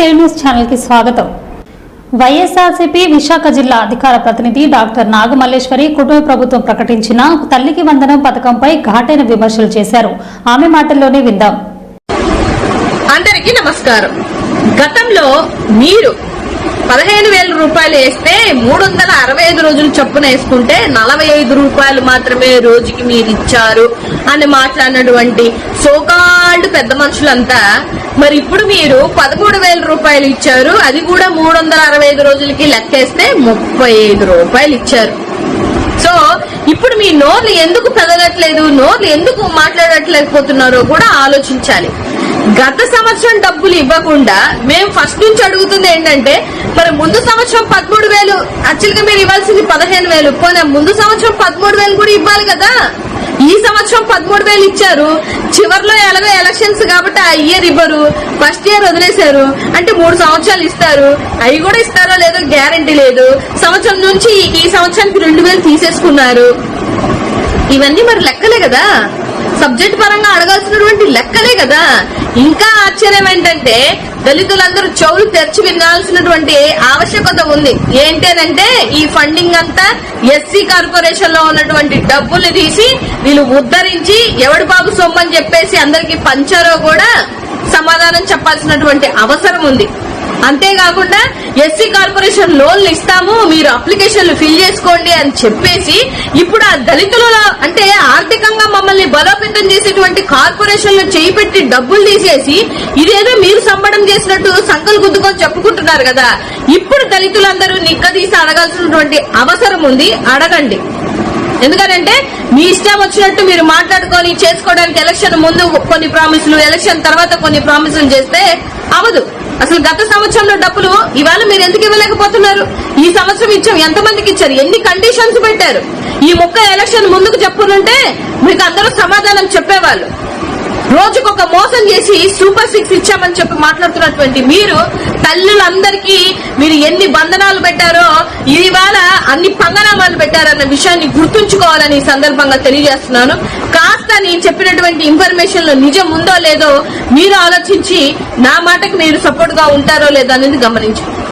News ఛానల్కి స్వాగతం. వైఎస్ఆర్సీపీ విశాఖ జిల్లా అధికార ప్రతినిధి డాక్టర్ నాగమల్లేశ్వరి కుటుంబ ప్రభుత్వం ప్రకటించిన తల్లికి వందనం పథకంపై ఘాటైన విమర్శలు చేశారు. ఆమె మాటల్లోనే విందాం. అందరికీ నమస్కారం. గతంలో మీరు పదిహేను వేల రూపాయలు వేస్తే మూడు వందల అరవై ఐదు రోజులు చొప్పున వేసుకుంటే నలభై ఐదు రూపాయలు మాత్రమే రోజుకి మీరు ఇచ్చారు అని మాట్లాడినటువంటి సోకాళ్ళు పెద్ద మనుషులంతా మరి ఇప్పుడు మీరు పదమూడు వేల రూపాయలు ఇచ్చారు. అది కూడా మూడు వందల అరవై ఐదు రోజులకి లెక్కేస్తే ముప్పై ఐదు రూపాయలు ఇచ్చారు. సో ఇప్పుడు మీ నోర్లు ఎందుకు పెదగట్లేదు నోర్లు ఎందుకు మాట్లాడట్లేకపోతున్నారో కూడా ఆలోచించాలి. గత సంవత్సరం డబ్బులు ఇవ్వకుండా మేము ఫస్ట్ నుంచి అడుగుతుంది ఏంటంటే మరి ముందు సంవత్సరం పదమూడు వేలు యాక్చువల్గా మీరు ఇవ్వాల్సింది పదిహేను వేలు. పోనీ ముందు సంవత్సరం పదమూడు వేలు కూడా ఇవ్వాలి కదా? సంవత్సరం పదమూడు వేలు ఇచ్చారు. చివర్లో ఎలాగో ఎలక్షన్స్ కాబట్టి ఆ ఇయర్ ఇవ్వరు. ఫస్ట్ ఇయర్ వదిలేశారు. అంటే మూడు సంవత్సరాలు ఇస్తారు. అవి కూడా ఇస్తారో లేదో గ్యారంటీ లేదు. సంవత్సరం నుంచి ఈ సంవత్సరానికి రెండు వేలు తీసేసుకున్నారు. ఇవన్నీ మరి లెక్కలే కదా. సబ్జెక్ట్ పరంగా అడగాల్సినటువంటి లెక్కలే కదా. ఇంకా ఆశ్చర్యం ఏంటంటే దళితులందరూ చెవులు తెరిచి వినాల్సినటువంటి ఆవశ్యకత ఉంది. ఏంటంటే ఈ ఫండింగ్ అంతా ఎస్సీ కార్పొరేషన్లో ఉన్నటువంటి డబ్బులు తీసి వీళ్ళు ఉద్ధరించి ఎవడి బాబు సొమ్మని చెప్పేసి అందరికి పంచారో కూడా సమాధానం చెప్పాల్సినటువంటి అవసరం ఉంది. అంతేకాకుండా ఎస్సీ కార్పొరేషన్ లోన్లు ఇస్తాము మీరు అప్లికేషన్లు ఫిల్ చేసుకోండి అని చెప్పేసి ఇప్పుడు ఆ దళితులలో అంటే ఆర్థికంగా మమ్మల్ని బలోపేతం చేసేటువంటి కార్పొరేషన్లు చేయిపెట్టి డబ్బులు తీసేసి ఇదేదో మీరు సంబడం చేసినట్టు సంకలు గుద్దుకొని చెప్పుకుంటున్నారు కదా. ఇప్పుడు దళితులందరూ నిక్కదీసి అడగాల్సినటువంటి అవసరం ఉంది అడగండి. ఎందుకంటే మీ ఇష్టం వచ్చినట్టు మీరు మాట్లాడుకొని చేసుకోవడానికి ఎలక్షన్ ముందు కొన్ని ప్రామిసులు ఎలక్షన్ తర్వాత కొన్ని ప్రామిసులు చేస్తే అవదు. అసలు గత సంవత్సరంలో డబ్బులు ఇవాళ మీరు ఎందుకు ఇవ్వలేకపోతున్నారు? ఈ సంవత్సరం ఇచ్చాం ఎంతమందికి ఇచ్చారు? ఎన్ని కండిషన్స్ పెట్టారు? ఈ ముక్క ఎలక్షన్ ముందుకు చెప్పుకుంటే మీకు అందరూ సమాధానం చెప్పేవాళ్ళు. రోజుకొక మోసం చేసి సూపర్ సిక్స్ ఇచ్చామని చెప్పి మాట్లాడుతున్నటువంటి మీరు తల్లులందరికీ ఎన్ని బంధనాలు పెట్టారో ఇవాళ అన్ని పంగనామాలు పెట్టారన్న విషయాన్ని గుర్తుంచుకోవాలని ఈ సందర్భంగా తెలియజేస్తున్నాను. కాస్త నేను చెప్పినటువంటి ఇన్ఫర్మేషన్లో నిజం ఉందో లేదో మీరు ఆలోచించి నా మాటకు మీరు సపోర్ట్గా ఉంటారో లేదో అనేది గమనించండి.